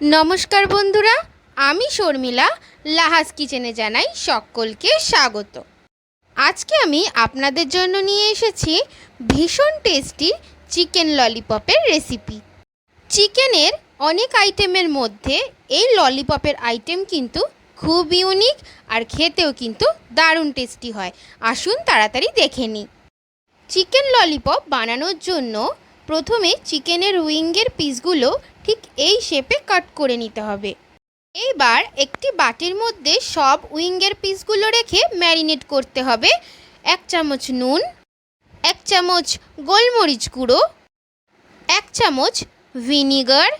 নমস্কার বন্ধুরা, আমি শর্মিলা, লাহাস কিচেনে জানাই সকলকে স্বাগত। আজকে আমি আপনাদের জন্য নিয়ে এসেছি ভীষণ টেস্টি চিকেন ললিপপের রেসিপি। চিকেনের অনেক আইটেমের মধ্যে এই ললিপপের আইটেম কিন্তু খুব ইউনিক আর খেতেও কিন্তু দারুণ টেস্টি হয়। আসুন তাড়াতাড়ি দেখে নিই। চিকেন ললিপপ বানানোর জন্য প্রথমে চিকেনের উইঙ্গের পিসগুলো ঠিক এই শেপে কাট করে নিতে হবে। এইবার একটি বাটির মধ্যে সব উইঙ্গের পিসগুলো রেখে ম্যারিনেট করতে হবে। এক চামচ নুন, এক চামচ গোলমরিচ গুঁড়ো, এক চামচ ভিনিগার,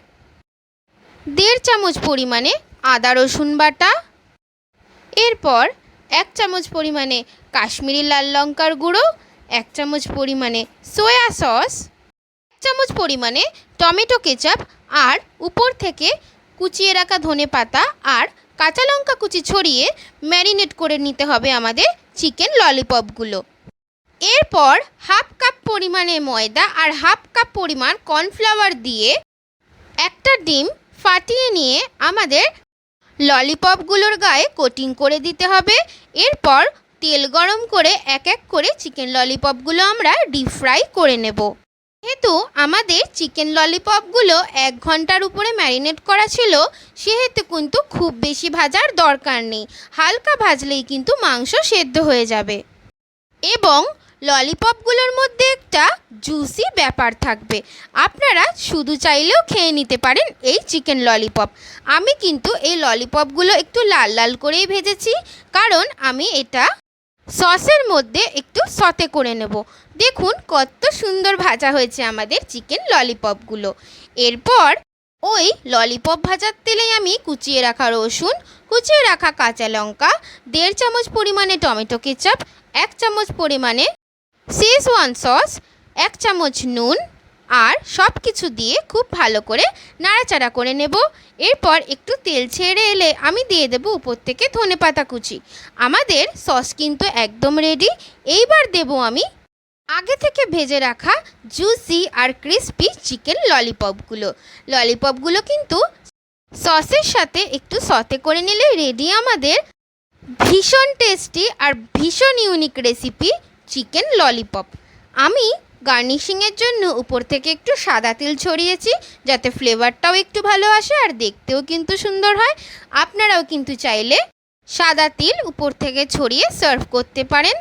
দেড় চামচ পরিমাণে আদা রসুন বাটা, এরপর এক চামচ পরিমাণে কাশ্মীরি লাল লঙ্কার গুঁড়ো, এক চামচ পরিমাণে সয়া সস চামচ পরিমাণে টমেটো কেচাপ আর উপর থেকে কুচিয়ে রাখা ধনে পাতা আর কাঁচা লঙ্কা কুচি ছড়িয়ে ম্যারিনেট করে নিতে হবে আমাদের চিকেন ললিপপগুলো। এরপর হাফ কাপ পরিমাণে ময়দা আর হাফ কাপ পরিমাণ কর্নফ্লাওয়ার দিয়ে একটা ডিম ফাটিয়ে নিয়ে আমাদের ললিপপগুলোর গায়ে কোটিং করে দিতে হবে। এরপর তেল গরম করে এক এক করে চিকেন ললিপপগুলো আমরা ডিপ ফ্রাই করে নেব। যেহেতু আমাদের চিকেন ললিপপগুলো এক ঘণ্টার উপরে ম্যারিনেট করা ছিল, সেহেতু কিন্তু খুব বেশি ভাজার দরকার নেই। হালকা ভাজলেই কিন্তু মাংস সেদ্ধ হয়ে যাবে। এবং ললিপপগুলোর মধ্যে একটা জুসি ব্যাপার থাকবে। আপনারা শুধু চাইলেও খেয়ে নিতে পারেন এই চিকেন ললিপপ। আমি কিন্তু এই ললিপপগুলো একটু লাল লাল করেই ভেজেছি, কারণ আমি এটা সসের মধ্যে একটু সতে করে নেব। দেখুন কত সুন্দর ভাজা হয়েছে আমাদের চিকেন ললিপপগুলো এরপর ওই ললিপপ ভাজার তেলেই আমি কুচিয়ে রাখা রসুন, কুচিয়ে রাখা কাঁচা লঙ্কা, দেড় চামচ পরিমাণে টমেটো কেচাপ, এক চামচ পরিমাণে শেজওয়ান সস এক চামচ নুন আর সব কিছু দিয়ে খুব ভালো করে নাড়াচাড়া করে নেব। এরপর একটু তেল ছেড়ে এলে আমি দিয়ে দেবো উপর থেকে ধনে পাতা কুচি। আমাদের সস কিন্তু একদম রেডি এইবার দেব আমি আগে থেকে ভেজে রাখা জুসি আর ক্রিস্পি চিকেন ললিপপগুলো ললিপপগুলো কিন্তু সসের সাথে একটু সতে করে নিলে রেডি আমাদের ভীষণ টেস্টি আর ভীষণ ইউনিক রেসিপি চিকেন ললিপপ আমি গার্নিশিংয়ের জন্য উপর থেকে একটু সাদা তিল ছড়িয়েছি, যাতে ফ্লেভারটাও একটু ভালো আসে আর দেখতেও কিন্তু সুন্দর হয়। আপনারাও কিন্তু চাইলে সাদা তিল উপর থেকে ছড়িয়ে সার্ভ করতে পারেন।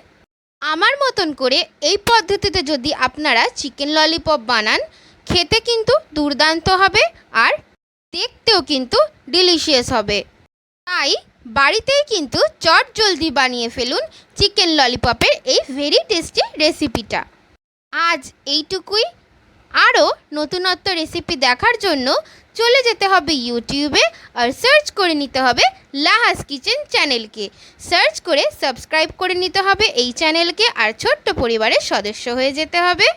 আমার মতন করে এই পদ্ধতিতে যদি আপনারা চিকেন ললিপপ বানান, খেতে কিন্তু দুর্দান্ত হবে আর দেখতেও কিন্তু ডিলিশিয়াস হবে। তাই বাড়িতেই কিন্তু চট জলদি বানিয়ে ফেলুন চিকেন ললিপপের এই ভেরি টেস্টি রেসিপিটা আজ এইটুকুই। আরও নতুনত্ব রেসিপি দেখার জন্য চলে যেতে হবে ইউটিউবে আর সার্চ করে নিতে হবে লাহাস কিচেন চ্যানেলকে। সার্চ করে সাবস্ক্রাইব করে নিতে হবে এই চ্যানেলকে আর ছোট্ট পরিবারের সদস্য হয়ে যেতে হবে।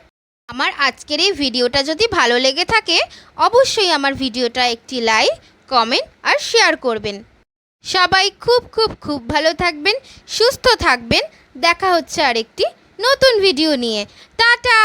আমার আজকের এই ভিডিওটা যদি ভালো লেগে থাকে, অবশ্যই আমার ভিডিওটা একটি লাইক কমেন্ট আর শেয়ার করবেন। সবাই খুব খুব খুব ভালো থাকবেন, সুস্থ থাকবেন। দেখা হচ্ছে আরেকটি নতুন ভিডিও নিয়ে। টাটা!